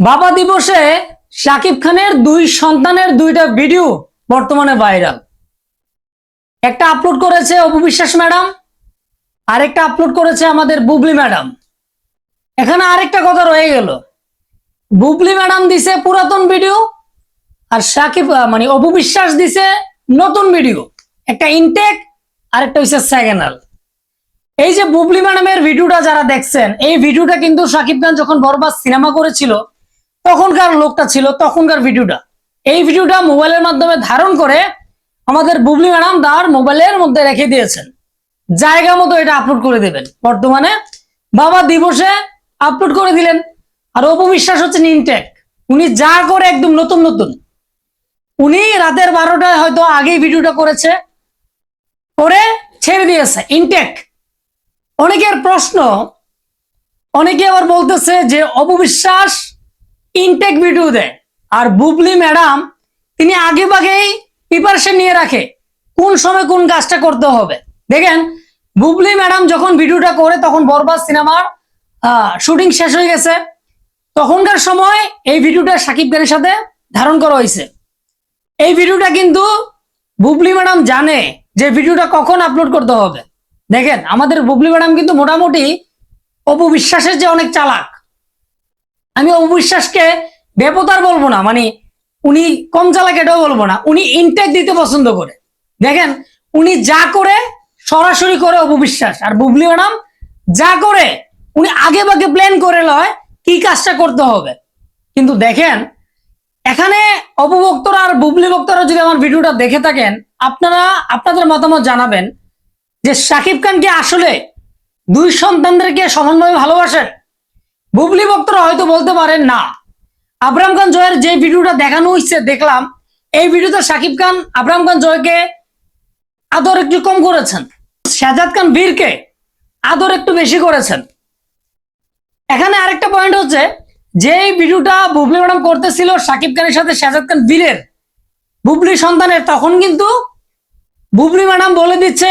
বাবা দিবসে শাকিব খানের দুই সন্তানের দুইটা ভিডিও বর্তমানে ভাইরাল। একটা আপলোড করেছে অপু বিশ্বাস ম্যাডাম আরেকটা আপলোড করেছে আমাদের বুবলি ম্যাডাম। এখানে আরেকটা কথা রয়ে গেল। বুবলি ম্যাডাম দিছে পুরাতন ভিডিও আর আহ, মানে অপু বিশ্বাস দিছে নতুন ভিডিও। একটা ইনটেক আর একটা হচ্ছে সেকেন্ডাল এই যে বুবলি ম্যাডামের ভিডিওটা যারা দেখছেন এই ভিডিওটা কিন্তু সাকিব খান যখন বরবাদ সিনেমা করেছিল তখনকার লোকটা ছিল তখনকার ভিডিওটা। এই ভিডিওটা মোবাইলের মাধ্যমে ধারণ করে আমাদের বুবলি ম্যাডাম তার মোবাইলের মধ্যে রেখে দিয়েছেন। জায়গা মতো এটা আপলোড করে দেবেন। বর্তমানে বাবা দিবসে আপলোড করে দিলেন। আর অপবিশ্বাস হচ্ছে ইনটেক উনি যা করে একদম নতুন নতুন। উনি রাতের বারোটায় হয়তো আগেই ভিডিওটা করেছে। করে ছেড়ে দিয়েছে ইনটেক অনেকের প্রশ্ন, অনেকে আবার বলতেছে যে অপবিশ্বাস ইনটেক ভিডিও দেয়। আর বুবলি ম্যাডাম, তিনি আগে ভাগেই প্রিপারেশন নিয়ে রাখে, কোন সময় কোন কাজটা করতে হবে। দেখেন, বুবলি ম্যাডাম যখন ভিডিওটা করে, তখন বরবাদ সিনেমার শুটিং শেষ হয়ে গেছে। তখনকার সময় এই ভিডিওটা সাকিব খানের সাথে ধারণ করা হয়েছে। এই ভিডিওটা কিন্তু বুবলি ম্যাডাম জানে যে ভিডিওটা কখন আপলোড করতে হবে। দেখেন, আমাদের বুবলি ম্যাডাম কিন্তু মোটামুটি অপু বিশ্বাসের যে অনেক চালাক। আমি অবিশ্বাসকে বিশ্বাসকে বেপতার বলব না মানে উনি কম চালাক এটাও বলব না, উনি ইনটেক দিতে পছন্দ করে। দেখেন, উনি যা করে, সরাসরি করে অপু বিশ্বাস আর বুবলি ম্যাডাম যা করে, উনি আগে ভাগে প্ল্যান করে লয় কি কাজটা করতে হবে। কিন্তু দেখেন, এখানে অপভক্তরা আর বুবলি ভক্তরা যদি আমার ভিডিওটা দেখে থাকেন, আপনারা আপনাদের মতামত জানাবেন যে শাকিব খানকে আসলে দুই সন্তানদেরকে সমানভাবে ভালোবাসেন বুবলি ভক্তরা হয়তো বলতে পারেন না। আবরাম খান জয়ের যে ভিডিওটা দেখানো হয়েছে দেখলাম। এই ভিডিওতে শাকিব খান আবরাম খান জয়কে আদর একটু কম করেছেন। শাহজাদ খান বীরকে আদর একটু বেশি করেছেন। এখানে আরেকটা পয়েন্ট হচ্ছে যে ভিডিওটা বুবলি ম্যাডাম করতেছিল শাকিব খানের সাথে শাহজাদ খান বীরের, বুবলি সন্তানের, তখন কিন্তু বুবলি ম্যাডাম বলে দিচ্ছে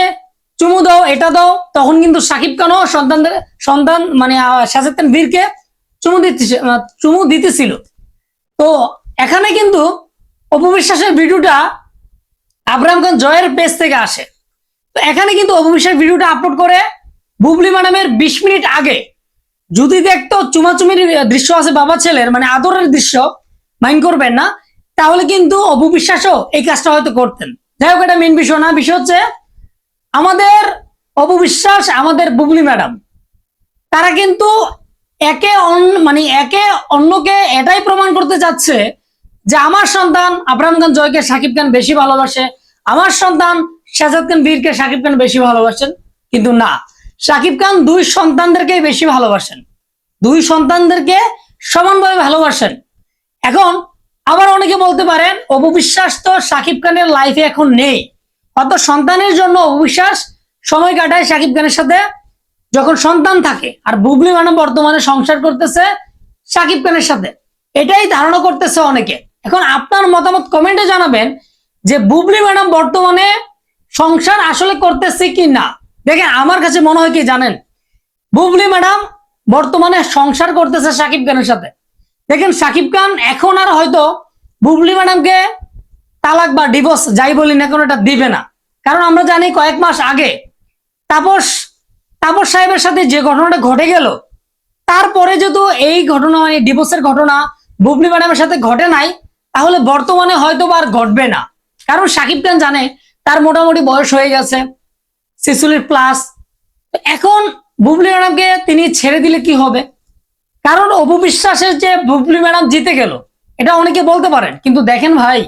চুমু দাও এটা দাও। তখন কিন্তু সাকিব খানও সন্তানদের সন্তান মানে আহ, বীরকে চুমু দিতে চুমু দিতেছিল। তো এখানে কিন্তু অপবিশ্বাসের ভিডিওটা আব্রাহাম খান জয়ের পেজ থেকে আসে। তো এখানে কিন্তু অপবিশ্বাস ভিডিওটা আপলোড করে বুবলি ম্যাডামের বিশ মিনিট আগে যদি দেখতো চুমাচুমির দৃশ্য আছে বাবা ছেলের মানে আদরের দৃশ্য মাইন্ড করবেন না তাহলে কিন্তু অপবিশ্বাসও এই কাজটা হয়তো করতেন। যাই হোক এটা মেন বিষয় না বিষয় হচ্ছে আমাদের অপবিশ্বাস, আমাদের বুবলি ম্যাডাম, তারা কিন্তু একে মানে একে অন্যকে এটাই প্রমাণ করতে চাচ্ছে যে আমার সন্তান আবরাম খান জয়কে সাকিব খান বেশি ভালোবাসে, আমার সন্তান শাহজাদ খান বীরকে সাকিব খান বেশি ভালোবাসেন, কিন্তু না। সাকিব খান দুই সন্তানদেরকে বেশি ভালোবাসেন, দুই সন্তানদেরকে সমানভাবে ভালোবাসেন। এখন আবার অনেকে বলতে পারেন, অপবিশ্বাস তো সাকিব খানের লাইফে এখন নেই। অত সন্তানের জন্য অবিশ্বাস সময় কাটায় সাকিব খানের সাথে। যখন সন্তান থাকে আর বুবলি ম্যাডাম বর্তমানে সংসার করতেছে সাকিব খানের সাথে। এটাই ধারণা করতেছে অনেকে। এখন আপনার মতামত কমেন্টে জানাবেন যে বুবলি ম্যাডাম বর্তমানে সংসার আসলে করতেছে কি না? দেখেন, আমার কাছে মনে হয় কি জানেন? বুবলি ম্যাডাম বর্তমানে সংসার করতেছে সাকিব খানের সাথে। দেখেন, সাকিব খান এখন আর হয়তো বুবলি ম্যাডামকে তালাক বা ডিভোর্স যাই বলি না কোনো, এটা দিবে না। কারণ আমরা জানি কয়েক মাস আগে তাপস তাপস সাহেবের সাথে যে ঘটনাটা ঘটে গেল, তারপরে যেহেতু এই ঘটনা মানে ডিভোর্সের ঘটনা বুবলি ম্যাডামের সাথে ঘটে নাই, তাহলে বর্তমানে হয়তো আর ঘটবে না। কারণ সাকিব খান জানে তার মোটামুটি বয়স হয়ে গেছে শিশুলির প্লাস এখন বুবলি ম্যাডামকে তিনি ছেড়ে দিলে কি হবে? কারণ অপবিশ্বাসের যে বুবলি ম্যাডাম জিতে গেল, এটা অনেকে বলতে পারেন, কিন্তু দেখেন ভাই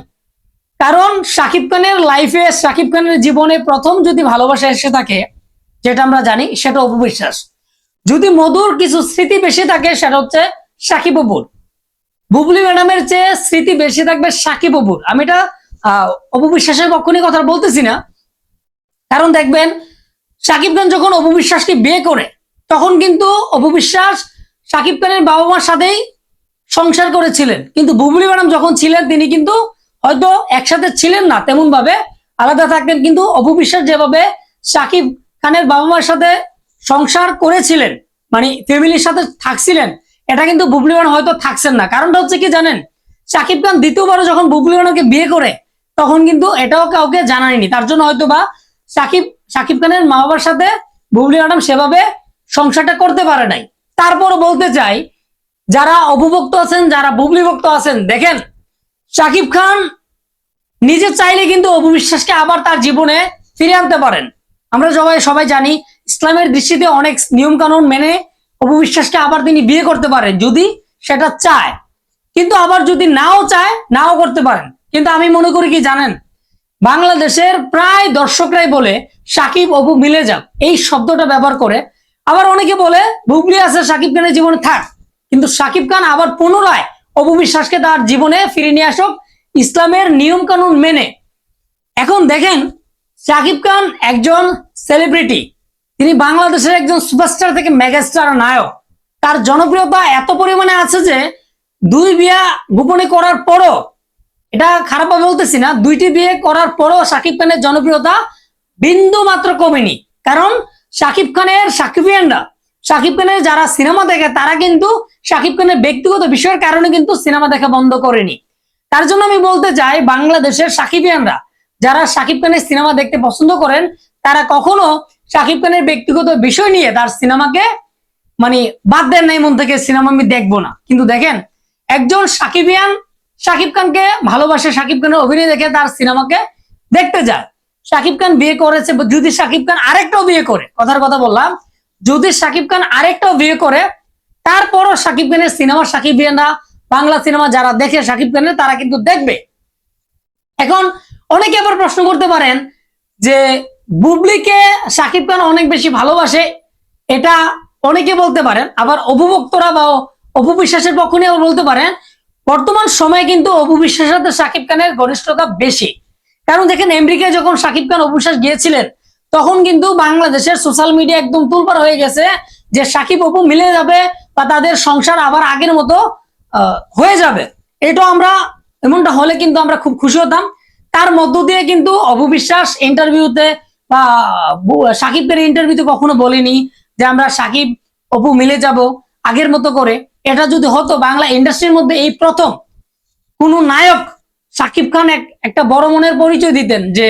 কারণ সাকিব খানের লাইফে সাকিব খানের জীবনে প্রথম যদি ভালোবাসা এসে থাকে, যেটা আমরা জানি, সেটা অপবিশ্বাস। যদি মধুর কিছু স্মৃতি বেশি থাকে, সেটা হচ্ছে সাকিব অপুর বুবলি ম্যাডামের চেয়ে স্মৃতি বেশি থাকবে সাকিব অপুর। আমি এটা অপবিশ্বাসের পক্ষে কথা বলতেছি না। কারণ দেখবেন সাকিব খান যখন অপবিশ্বাসকে বিয়ে করে, তখন কিন্তু অপবিশ্বাস সাকিব খানের বাবা মার সাথেই সংসার করেছিলেন। কিন্তু বুবলি ম্যাডাম যখন ছিলেন, তিনি কিন্তু হয়তো একসাথে ছিলেন না তেমন ভাবে আলাদা থাকতেন, কিন্তু অপবিশ্বাস যেভাবে সাকিব খানের বাবা মার সাথে সংসার করেছিলেন মানে ফ্যামিলির সাথে থাকছিলেন, এটা কিন্তু বুবলি ম্যাডাম হয়তো থাকছেন না। কারণটা হচ্ছে কি জানেন? শাকিব খান দ্বিতীয়বারও যখন বুবলি ম্যাডামকে বিয়ে করে, তখন কিন্তু এটাও কাউকে জানায়নি। তার জন্য হয়তো বা সাকিব সাকিব খানের মা বাবার সাথে বুবলি ম্যাডাম সেভাবে সংসারটা করতে পারে নাই। তারপরও বলতে চাই, যারা অবভক্ত আছেন, যারা বুবলি ভক্ত আছেন, দেখেন শাকিব খান নিজে চাইলে কিন্তু অপবিশ্বাসকে আবার তার জীবনে ফিরে আনতে পারেন। আমরা সবাই সবাই জানি ইসলামের দৃষ্টিতে অনেক নিয়ম কানুন মেনে অপবিশ্বাসকে আবার তিনি বিয়ে করতে পারেন, যদি সেটা চায়। কিন্তু আবার যদি নাও চায়, নাও করতে পারেন। কিন্তু আমি মনে করি কি জানেন? বাংলাদেশের প্রায় দর্শকরাই বলে সাকিব অপু মিলে যাক। এই শব্দটা ব্যবহার করে আবার অনেকে বলে বুবলি আছে সাকিব খানের জীবনে, থাক। কিন্তু সাকিব খান আবার পুনরায় অপু বিশ্বাসকে তার জীবনে ফিরে নিয়ে আসুক ইসলামের নিয়ম কানুন মেনে। এখন দেখেন, সাকিব খান একজন সেলিব্রিটি তিনি বাংলাদেশের একজন সুপারস্টার থেকে মেগাস্টার নায়ক। তার জনপ্রিয়তা এত পরিমাণে আছে যে, দুই বিয়া গোপনে করার পরও, এটা খারাপভাবে বলতেছি না, দুইটি বিয়ে করার পরও সাকিব খানের জনপ্রিয়তা বিন্দু মাত্র কমেনি। কারণ, সাকিব খানের সাকিবিয়ানরা সাকিব খানের যারা সিনেমা দেখে, তারা কিন্তু সাকিব খানের ব্যক্তিগত বিষয়ের কারণে কিন্তু সিনেমা দেখা বন্ধ করেনি। তার জন্য আমি বলতে চাই, বাংলাদেশের সাকিবিয়ানরা যারা সাকিব খানের সিনেমা দেখতে পছন্দ করেন, তারা কখনো সাকিব খানের ব্যক্তিগত বিষয় নিয়ে তার সিনেমাকে মানে বাদ দেন নাই, মন থেকে সিনেমা আমি দেখব না। কিন্তু দেখেন, একজন সাকিবিয়ান সাকিব খানকে ভালোবাসে, সাকিব খানের অভিনয় দেখে তার সিনেমাকে দেখতে যায়। সাকিব খান বিয়ে করেছে, যদি সাকিব খান আরেকটাও বিয়ে করে, কথার কথা বললাম যদি সাকিব খান আরেকটাও বিয়ে করে, তারপরও সাকিব খানের সিনেমা সাকিবিয়ানরা বাংলা সিনেমা যারা দেখে সাকিব খানের, তারা কিন্তু দেখবে। এখন অনেকে আবার প্রশ্ন করতে পারেন যে, বুবলিকে সাকিব খান অনেক বেশি ভালোবাসে, এটা অনেকে বলতে পারেন। আবার অপভক্তরা বা অপবিশ্বাসের পক্ষ নিয়ে বলতে পারেন, বর্তমান সময়ে কিন্তু অপবিশ্বাসের সাথে সাকিব খানের ঘনিষ্ঠতা বেশি। কারণ দেখেন, আমেরিকায় যখন সাকিব খান অপবিশ্বাস গিয়েছিলেন তখন কিন্তু বাংলাদেশের সোশ্যাল মিডিয়া একদম তুলপার হয়ে গেছে যে সাকিব অপু মিলে যাবে বা তাদের সংসার আবার আগের মতো হয়ে যাবে। এটা আমরা এমনটা হলে কিন্তু আমরা খুব খুশি হতাম। তার মধ্য দিয়ে কিন্তু অপবিশ্বাস ইন্টারভিউতে বা সাকিবের ইন্টারভিউতে কখনো বলেনি যে আমরা সাকিব অপু মিলে যাব আগের মতো করে। এটা যদি হতো বাংলা ইন্ডাস্ট্রির মধ্যে এই প্রথম কোন নায়ক সাকিব খান এক, একটা বড় মনের পরিচয় দিতেন যে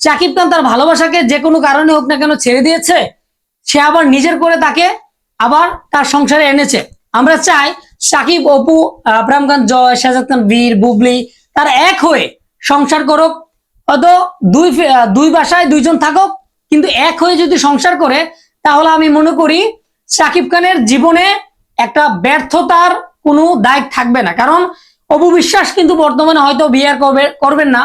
সাকিব খান তার ভালোবাসাকে যে কোনো কারণে হোক না কেন ছেড়ে দিয়েছে, সে আবার নিজের করে তাকে আবার তার সংসারে এনেছে। আমরা চাই সাকিব, অপু আবরাম খান, জয় শাহজাদ খান, বীর, বুবলি তার এক হয়ে সংসার করুক। হয়তো দুই দুই বাসায় দুইজন থাকুক, কিন্তু এক হয়ে যদি সংসার করে, তাহলে আমি মনে করি সাকিব খানের জীবনে একটা ব্যর্থতার কোনো দায় থাকবে না। কারণ অপবিশ্বাস কিন্তু বর্তমানে হয়তো বিয়ে আর করবে করবেন না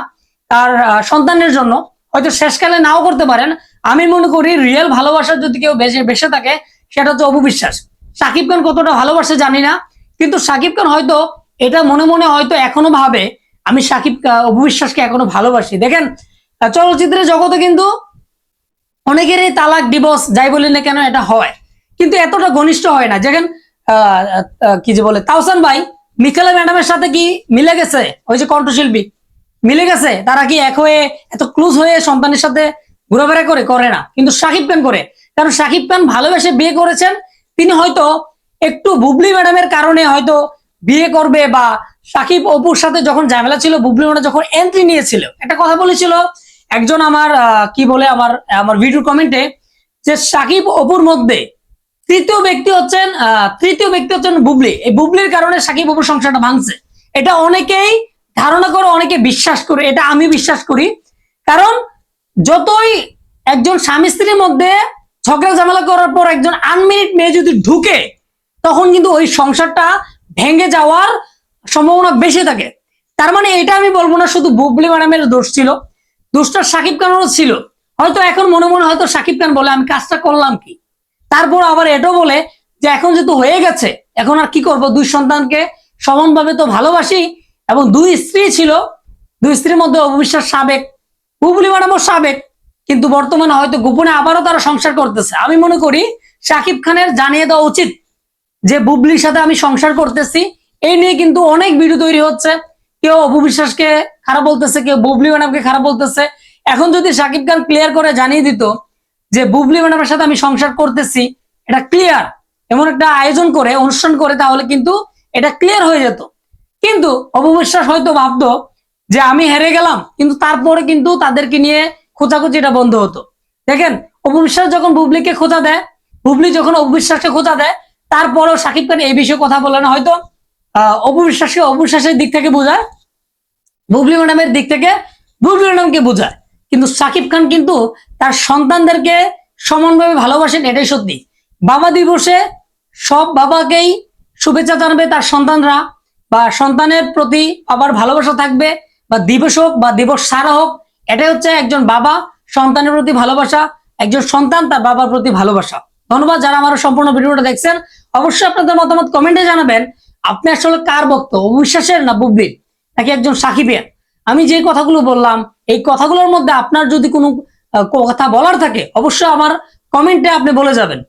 তার সন্তানের জন্য। হয়তো শেষকালে নাও করতে পারেন। আমি মনে করি রিয়েল ভালোবাসা যদি কেউ বেশি বেসে থাকে সেটা হচ্ছে অপবিশ্বাস সাকিব খান কতটা ভালোবাসে জানি না কিন্তু সাকিব খান হয়তো এটা মনে মনে হয়তো এখনও ভাবে আমি সাকিব অপবিশ্বাসকে এখনও ভালোবাসি। দেখেন চলচ্চিত্রের জগতে কিন্তু অনেকেরই তালাক ডিভোর্স যাই বলি না কেন এটা হয়। কিন্তু এতটা ঘনিষ্ঠ হয় না। আহ, কি যে বলে তাওসান ভাই মিকেলা ম্যাডামের সাথে কি মিলে গেছে? ওই যে কণ্ঠশিল্পী। মিলে গেছে? তারা কি এক হয়ে এত ক্লোজ হয়ে সন্তানের সাথে ঘোরাফেরা করে? করে না। কিন্তু সাকিব খান করে। কারণ সাকিব খান ভালোবেসে বিয়ে করেছেন। তিনি হয়তো একটু বুবলি ম্যাডামের কারণে হয়তো বিয়ে করবে বা সাকিব অপুর সাথে যখন ঝামেলা ছিল, বুবলি ম্যাডাম যখন এন্ট্রি নিয়েছিল। একটা কথা বলেছিল একজন আমার কি বলে আমার আমার ভিডিও কমেন্টে যে সাকিব অপুর মধ্যে তৃতীয় ব্যক্তি হচ্ছেন তৃতীয় ব্যক্তি হচ্ছেন বুবলি। এই বুবলির কারণে সাকিব অপুর সংসারটা ভাঙছে। এটা অনেকেই ধারণা করে অনেকে বিশ্বাস করে, এটা আমি বিশ্বাস করি। কারণ যতই একজন স্বামী স্ত্রীর মধ্যে ঝগড়া ঝামেলা করার পর একজন আনমিনিট মেয়ে যদি ঢুকে, তখন কিন্তু ওই সংসারটা ভেঙে যাওয়ার সম্ভাবনা বেশি থাকে। তার মানে এটা আমি বলব না, শুধু বুবলি ম্যাডামের দোষ ছিল। দোষটা সাকিব খানেরও ছিল। হয়তো এখন মনে মনে হয়তো সাকিব খান বলে, আমি কাজটা করলাম কি? তারপর আবার এটাও বলে যে, এখন যেহেতু হয়ে গেছে, এখন আর কি করব? দুই সন্তানকে সমানভাবে তো ভালোবাসি এবং দুই স্ত্রী ছিল, দুই স্ত্রীর মধ্যে অবিশ্বাস সাবেক, বুবলি ম্যাডামও সাবেক, কিন্তু বর্তমানে হয়তো গোপনে আবারও তারা সংসার করতেছে। আমি মনে করি সাকিব খানের জানিয়ে দেওয়া উচিত যে বুবলির সাথে আমি সংসার করতেছি। এই নিয়ে কিন্তু অনেক ভিডিও তৈরি হচ্ছে। কেউ অপবিশ্বাসকে খারাপ বলতেছে, কেউ বুবলি ম্যাডামকে খারাপ বলতেছে। এখন যদি সাকিব খান ক্লিয়ার করে জানিয়ে দিত যে বুবলি ম্যাডামের সাথে আমি সংসার করতেছি, এটা ক্লিয়ার এমন একটা আয়োজন করে, অনুষ্ঠান করে, তাহলে কিন্তু এটা ক্লিয়ার হয়ে যেত। কিন্তু অপবিশ্বাস হয়তো ভাবতো যে আমি হেরে গেলাম, কিন্তু তারপরে কিন্তু তাদেরকে নিয়ে খোঁচাখুচিটা বন্ধ হতো। দেখেন অপবিশ্বাস যখন বুবলিকে খোঁচা দেয়, বুবলি যখন অপবিশ্বাসকে খোঁচা দেয়, তারপরেও সাকিব খান এই বিষয়ে কথা বলে না। হয়তো, আহ অপবিশ্বাসকে অপবিশ্বাসের দিক থেকে বোঝায়, বুবলি ম্যাডামের দিক থেকে বুবলি ম্যাডামকে বোঝায়। কিন্তু সাকিব খান কিন্তু তার সন্তানদেরকে সমানভাবে ভালোবাসেন, এটাই সত্যি। বাবা দিবসে সব বাবাকেই শুভেচ্ছা জানাবে তার সন্তানরা। বা সন্তানের প্রতি আবার ভালোবাসা থাকবে বা দিবস হোক বা দিবস সারা হোক, এটাই হচ্ছে একজন বাবা সন্তানের প্রতি ভালোবাসা, একজন সন্তান তার বাবার প্রতি ভালোবাসা। ধন্যবাদ যারা আমার সম্পূর্ণ ভিডিওটা দেখছেন। অবশ্যই আপনাদের মতামত কমেন্টে জানাবেন, আপনি আসলে কার ভক্ত? অবিশ্বাসের না বুবলির নাকি একজন সাকিবের আমি যে কথাগুলো বললাম, এই কথাগুলোর মধ্যে আপনার যদি কোনো কথা বলার থাকে, অবশ্যই আমার কমেন্টে আপনি বলে যাবেন।